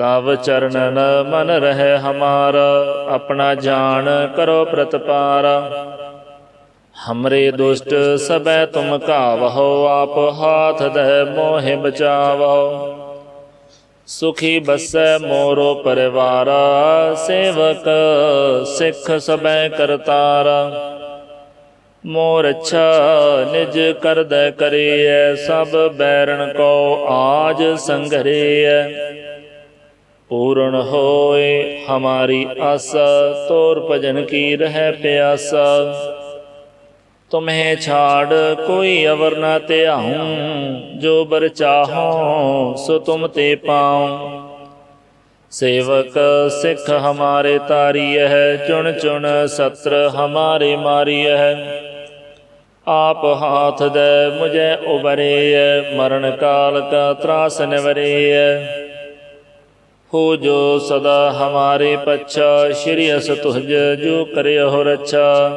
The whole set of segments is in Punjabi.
ਤਵ ਚਰਨਨ ਮਨ ਰਹਿ ਹਮਾਰਾ, ਆਪਣਾ ਜਾਣ ਕਰੋ ਪ੍ਰਤਪਾਰ। ਹਮਰੇ ਦੁਸ਼ਟ ਸਬੈ ਤੁਮ ਘਾਵਹੋ, ਆਪ ਹਾਥ ਦਹਿ ਮੋਹਿ ਬਚਾਵੋ ਸੁਖੀ ਬਸੈ ਮੋਰੋ ਪਰਿਵਾਰਾ, ਸੇਵਕ ਸਿੱਖ ਸਬੈ ਕਰਤਾਰਾ। ਮੋਰ ਅੱਛਾ ਨਿਜ ਕਰਦੈ ਕਰੀਐ, ਸਭ ਬੈਰਣ ਕੋ ਆਜ ਸੰਘਰੇਐ। ਪੂਰਨ ਹੋਏ ਹਮਾਰੀ ਆਸਾ, ਤੋਰ ਭਜਨ ਕੀ ਰਹਿ ਪਿਆਸਾ। ਤੁਮਹਿ ਛਾੜ ਕੋਈ ਅਵਰ ਨਾ ਧਿਆਉ, ਜੋ ਬਰ ਚਾਹੋ ਸੋ ਤੁਮ ਤੇ ਪਾਉ। ਸੇਵਕ ਸਿੱਖ ਹਮਾਰੇ ਤਾਰੀਐ ਹੈ ਚੁਣ ਚੁਣ ਸਤਰ ਹਮਾਰੇ ਮਾਰੀਐ। ਆਪ ਹਾਥ ਦੇ ਮੁਝੇ ਉਬਰੇਐ ਮਰਨ ਕਾਲ ਕਾ ਤਰਾਸ ਨਿਵਰੇਐ ਹੋ ਜੋ ਸਦਾ ਹਮਾਰੇ ਪੱਛਾ, ਸ਼੍ਰੀ ਅਸ ਤੁਜ ਜੋ ਕਰਿਓ ਰੱਛਾ।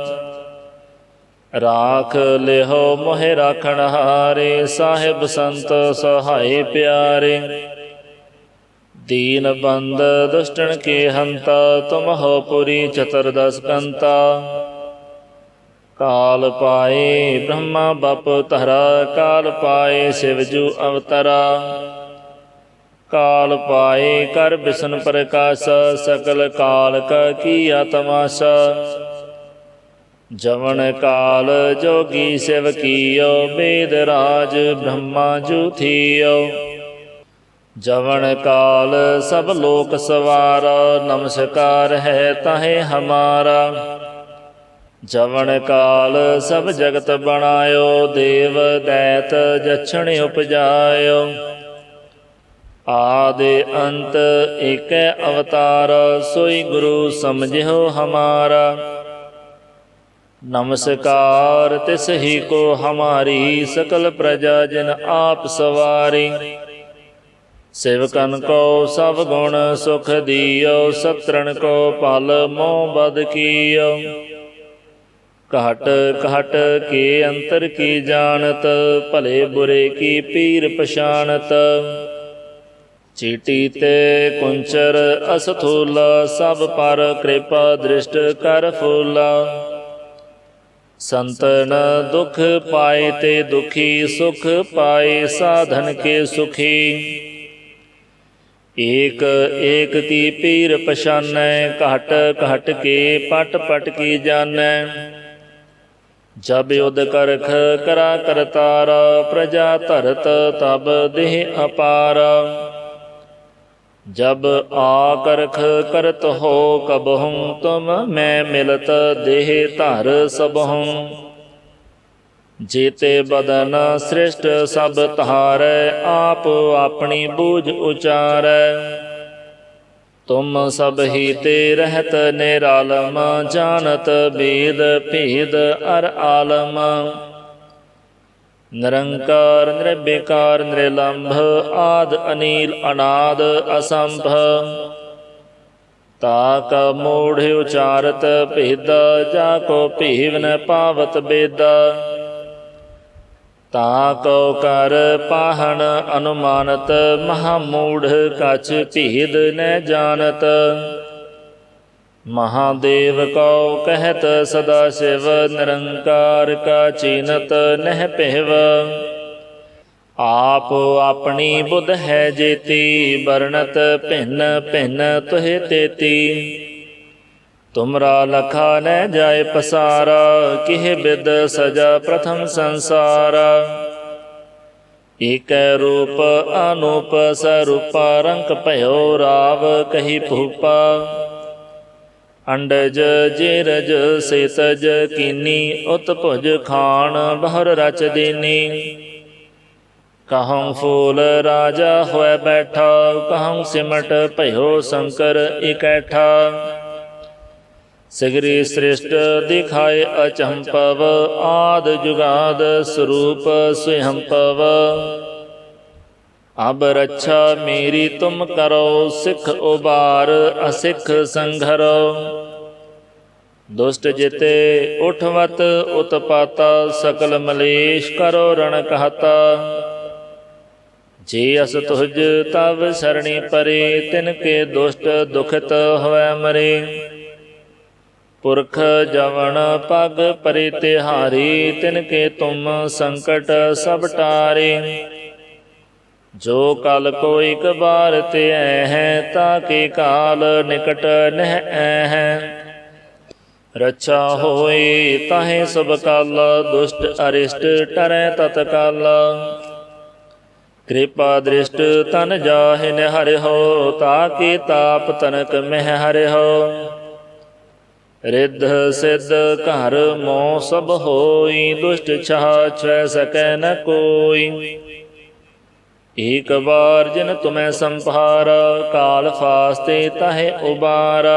ਰਾਖ ਲਿਹੋ ਮੋਹਿ ਰਾਖਣ ਹਾਰੇ, ਸਾਹਿਬ ਸੰਤ ਸਹਾਈ ਪਿਆਰੇ। ਦੀਨ ਬੰਦ ਦੁਸ਼ਟਣ ਕੇ ਹੰਤਾ, ਤੁਮ ਹੋ ਪੁਰੀ ਚਤੁਰਦਸ ਕੰਤਾ। ਕਾਲ ਪਾਏ ਬ੍ਰਹਮਾ ਬਪ ਧਰਾ, ਕਾਲ ਪਾਏ ਸਿਵ ਜੂ ਅਵਤਰਾ। ਕਾਲ ਪਾਏ ਕਰ ਬਿਸ਼ਨ ਪ੍ਰਕਾਸ਼, ਸਕਲ ਕਾਲ ਕਾ ਕੀਆ ਤਮਾਸ਼ਾ ਜਵਨ ਕਾਲ ਜੋਗੀ ਸਿਵ ਕੀਓ ਬੇਦ ਰਾਜ ਬ੍ਰਹਮਾ ਜੂ ਥੀਓ। ਜਵਨ ਕਾਲ ਸਭ ਲੋਕ ਸਵਾਰ, ਨਮਸਕਾਰ ਹੈ ਤਾਹੇ ਹਮਾਰਾ। ਜਵਨ ਕਾਲ ਸਭ ਜਗਤ ਬਣਾਇਓ, ਦੇਵ ਦੈਤ ਜਛਣ ਉਪਜਾਇਓ। ਆਦਿ ਅੰਤ ਏਕੈ ਅਵਤਾਰ, ਸੋਈ ਗੁਰੂ ਸਮਝਿਓ ਹਮਾਰਾ। ਨਮਸਕਾਰ, ਤਿਸ ਹੀ ਕੋ ਹਮਾਰੀ ਸਕਲ ਪ੍ਰਜਾ ਜਨ ਆਪ ਸਵਾਰੀ। ਸੇਵਕਨ ਕੋ ਸਭ ਗੁਣ ਸੁਖ ਦਿਓ ਸਤਰਨ ਕੋ ਪਲ ਮੋਹ ਬਦ ਕੀਓ। ਘਟ ਘਟ ਕੇ ਅੰਤਰ ਕੀ ਜਾਣਤ, ਭਲੇ ਬੁਰੇ ਕੀ ਪੀਰ ਪਛਾਨਤ ਚੀਟੀ ਤੇ ਕੁੰਚਰ ਅਸਥੂਲ ਸਭ ਪਰ ਕਿਰਪਾ ਦ੍ਰਿਸ਼ਟ ਕਰ ਫੂਲਾ ਸੰਤਨ ਦੁਖ ਪਾਏ ਤੇ ਦੁਖੀ ਸੁਖ ਪਾਏ ਸਾਧਨ ਕੇ ਸੁਖੀ ਏਕ ਏਕ ਕੀ ਪੀਰ ਪਛਾਨੈ ਘਟ ਘਟ ਕੇ ਪਟ ਪਟ ਕੀ ਜਾਣੈ ਜਬ ਉਦ ਕਰਖ ਕਰਾ ਕਰਤਾਰ ਪ੍ਰਜਾ ਧਰਤ ਤਬ ਦੇਹ ਅਪਾਰ ਜਬ ਆ ਕਰਖ ਕਰਤ ਹੋ ਕਬਹੁ, ਤੁਮ ਮੈਂ ਮਿਲਤ ਦੇਹ ਧਰ ਸਬਹੁ ਜੀਤੇ ਬਦਨ ਸ੍ਰਿਸ਼ਟ ਸਭ ਧਾਰੈ, ਆਪ ਆਪਣੀ ਬੂਝ ਉਚਾਰੈ। ਤੁਮ ਸਭ ਹੀ ਤੇ ਰਹਿਤ ਨਿਰਾਲਮ, ਜਾਣਤ ਬੇਦ ਭੇਦ ਅਰ ਆਲਮ। ਨਿਰੰਕਾਰ ਨਿਰਬੇਕਾਰ ਨਿਰਲੰਭ, ਆਦ, ਅਨੀਲ, ਅਨਾਦ, ਅਸੰਭ। ਤਾਕ ਕਾ ਮੋੜ, ਉਚਾਰਤ, ਭੇਦ ਜਾ ਕੋ ਭੇਵ ਨ ਪਾਵਤ ਬੇਦਾ ਤਾ ਕੋ ਕਰ, ਪਾਹਣ, ਅਨੁਮਾਨਤ, ਮਹਾ ਮੂੜ ਕਛ ਭੇਦ, ਨ ਜਾਣਤ। ਮਹਾਦੇਵ ਕਉ ਕਹਿਤ ਸਦਾ ਸਿਵ, ਨਿਰੰਕਾਰ ਕਾ ਚੀਨਤ ਨਹਿ ਪਹਿਵ ਆਪ ਆਪਣੀ ਬੁੱਧ ਹੈ ਜੇਤੀ, ਵਰਣਤ ਭਿੰਨ ਭਿੰਨ ਤੁਹਿ ਤੇਤੀ। ਤੁਮਰਾ ਲਖਾ ਨ ਜਾਏ ਪਸਾਰਾ, ਕਿਹ ਬਿਦ ਸਜਾ ਪ੍ਰਥਮ ਸੰਸਾਰ। ਏਕੈ ਰੂਪ ਅਨੂਪ ਸਰੂਪਾ ਰੰਗ ਭਇਓ ਰਾਵ ਕਹੀ ਭੂਪਾ। ਅੰਡਜ ਜੇਰਜ ਸੇਤਜ ਕੀਨੀ ਉਤ ਭੁਜ ਖਾਣ ਬਹਰ ਰਚ ਦੇਨੀ। ਕਹਉ ਫੂਲ ਰਾਜਾ ਹੋਇ ਬੈਠਾ, ਕਹਉ ਸਿਮਟ ਭਇਓ ਸ਼ੰਕਰ ਇਕੈਠਾ। ਸਿਗਰੀ ਸ੍ਰਿਸ਼ਟ ਦਿਖਾਏ ਅਚੰਪਵ, ਆਦ ਜੁਗਾਦ ਸਰੂਪ ਸੁਹੰਪਵ ਅਬ ਰੱਛਾ ਮੇਰੀ ਤੁਮ ਕਰੋ, ਸਿੱਖ ਉਬਾਰ ਅਸਿੱਖ ਸੰਘਰੋ। ਦੁਸ਼ਟ ਜਿਤੇ ਉਠਵਤ ਉਤਪਾਤਾ, ਸਕਲ ਮਲੇਸ਼ ਕਰੋ ਰਣ ਕਹਤਾ ਜੇ ਅਸ ਤੁਜ ਤਵ ਸਰਣੀ ਪਰੇ, ਤਿਨ ਕੇ ਦੁਸ਼ਟ ਦੁਖਿਤ ਹੋਇ ਮਰੇ। ਪੁਰਖ ਜਵਨ ਪਗ ਪਰੇ ਤਿਹਾਰੀ, ਤਿਨ ਕੇ ਤੁਮ ਸੰਕਟ ਸਭ ਟਾਰੇ। ਜੋ ਕਲ ਕੋ ਇਕ ਬਾਰ ਤੇ ਹੈ, ਤਾਂ ਕੇ ਕਾਲ ਨਿਕਟ ਨਹਿ ਹੈ? ਰੱਛਾ ਹੋਏ ਤਾਹੇ ਸਭ ਕਾਲ, ਦੁਸ਼ਟ ਅਰਿਸ਼ਟ ਟਰੈ ਤਤ ਕਾਲ। ਕਿਰਪਾ ਦ੍ਰਿਸ਼ਟ ਤਨ ਜਾਹਿ ਨਿਹਰਿ ਹੋ ਤਾਕੇ ਤਾਪ ਤਨਕ ਮਹਿ ਹਰਿ ਹੋ। ਰਿੱਧ ਸਿੱਧ ਘਰ ਮੋ ਸਭ ਹੋਈ, ਦੁਸ਼ਟ ਛਾ ਛੈ ਸਕੈ ਨ ਕੋਈ। ਏਕ ਵਾਰ ਜਿਨ ਤੁਮੈ ਸੰਭਾਰ ਕਾਲ ਫਾਸਤੇ ਤਾਹੇ ਉਬਾਰ।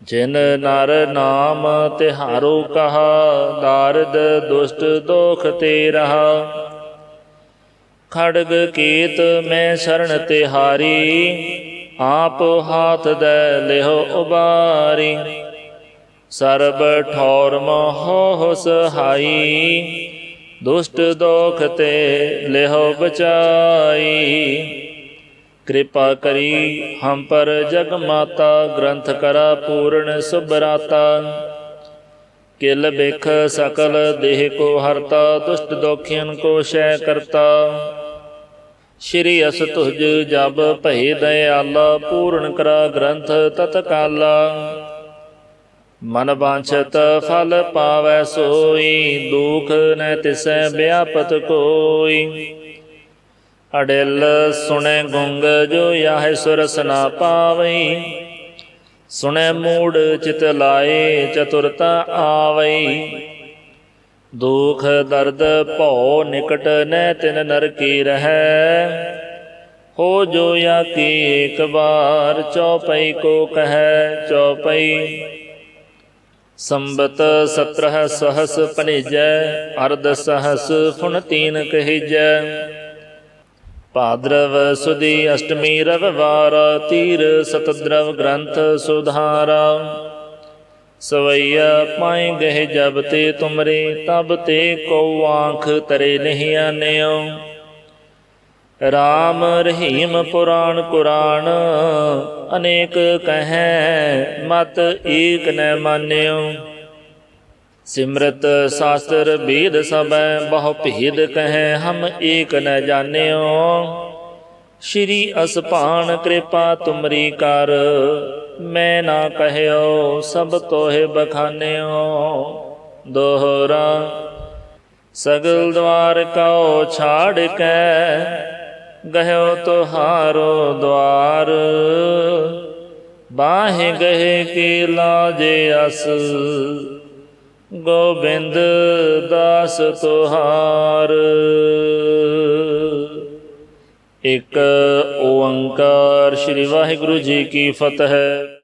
ਜਿਨ ਨਰ ਨਾਮ ਤਿਹਾਰੋ ਕਹਾ ਦਾਰਦ ਦੁਸ਼ਟ ਦੋਖ ਤੇ ਰਹਾ ਖੜਗ ਕੀਤ ਮੈਂ ਸ਼ਰਨ ਤਿਹਾਰੀ, ਆਪ ਹਾਥ ਦੇ ਲਿਹੋ ਉਬਾਰੀ। ਸਰਬ ਠੌਰ ਮੋਹ ਸਹਾਈ ਦੁਸ਼ਟ ਦੋਖ ਤੇ ਲਿਹੋ ਬਚਾਈ। ਕਿਰਪਾ ਕਰੀ ਹਮ ਪਰ ਜਗ ਮਾਤਾ ਗ੍ਰੰਥ ਕਰਾ ਪੂਰਨ ਸੁਭਰਾਤਾ। ਕਿਲ ਬਿਖ ਸਕਲ ਦੇਹ ਕੋ ਹਰਤਾ, ਦੁਸ਼ਟ ਦੋਖੀਨ ਕੋ ਸ਼ੈ ਕਰਤਾ। ਸ਼੍ਰੀ ਅਸ ਤੁਜ ਜਬ ਭਏ ਦਇਆਲਾ, ਪੂਰਨ ਕਰਾ ਗ੍ਰੰਥ ਤਤਕਾਲਾ। ਮਨ ਬਾਂਛਤ ਫਲ ਪਾਵੈ ਸੋਈ, ਦੁਖ ਨ ਤਿਸੈ ਵਿਆਪਤ ਕੋਈ। ਅੜਿਲ ਸੁਣੈ ਗੁੰਗ ਜੋ ਯਾਹ ਸੁਰਸ ਨਾ ਪਾਵਈ, ਸੁਣੈ ਮੂੜ ਚਿਤ ਲਾਏ ਚਤੁਰਤਾ ਆਵਈ। ਦੁਖ ਦਰਦ ਭਉ ਨਿਕਟ ਨੈ ਤਿਨ ਨਰ ਕੀ ਰਹੈ, ਹੋ ਜੋ ਯਾ ਕੀ ਇੱਕ ਬਾਰ ਚੌਪਈ ਕੋ ਕਹੈ ਚੌਪਈ। ਸੰਬਤ 17 ਸਹਸ ਪਨਿਜੈ, ਅਰਧ ਸਹਸ ਫੁਨ ਤੀਨ ਕਹਿਜੈ। ਭਾਦਰਵ ਸੁਦੀ ਅਸ਼ਟਮੀ ਰਵਿਵਾਰ, ਤੀਰ ਸਤਦਰਵ ਗ੍ਰੰਥ ਸੁਧਾਰਾ। ਸਵਈਆ ਪਾਏ ਗਹਿ ਜਬ ਤੇ ਤੁਮਰੇ, ਤਬ ਤੇ ਕੋ ਆਂਖ ਤਰੇ ਨਹੀਂ ਆਨਿਓ। ਰਾਮ ਰਹੀਮ ਪੁਰਾਣ ਕੁਰਾਨ, ਅਨੇਕ ਕਹੈ ਮਤ ਏਕ ਨ ਮਾਨਿਓ। ਸਿਮਰਤ ਸਾਸਤਰ ਬੇਦ ਸਭੈ, ਬਹੁ ਭੇਦ ਕਹੈ ਹਮ ਏਕ ਨ ਜਾਣਿਓ। ਸ਼੍ਰੀ ਅਸਪਾਨ ਕਿਰਪਾ ਤੁਮਰੀ ਕਰ, ਮੈਂ ਨਾ ਕਹਿਓ ਸਭ ਤੋਹਿ ਬਖਾਨਿਓ। ਦੋਹਰਾ, ਸਗਲ ਦਵਾਰ ਕਉ ਛਾੜ ਕੇ ਗਹਿਓ ਤੁਹਾਰੋ ਦਵਾਰ ਬਾਹੇ ਗਏ ਕੀ ਲਾਜੇ ਅਸ। ਗੋਬਿੰਦ ਦਾਸ ਤੁਹਾਰ। ਇੱਕ ਓੰਕਾਰ ਸ੍ਰੀ ਵਾਹਿਗੁਰੂ ਜੀ ਕੀ ਫਤਿਹ।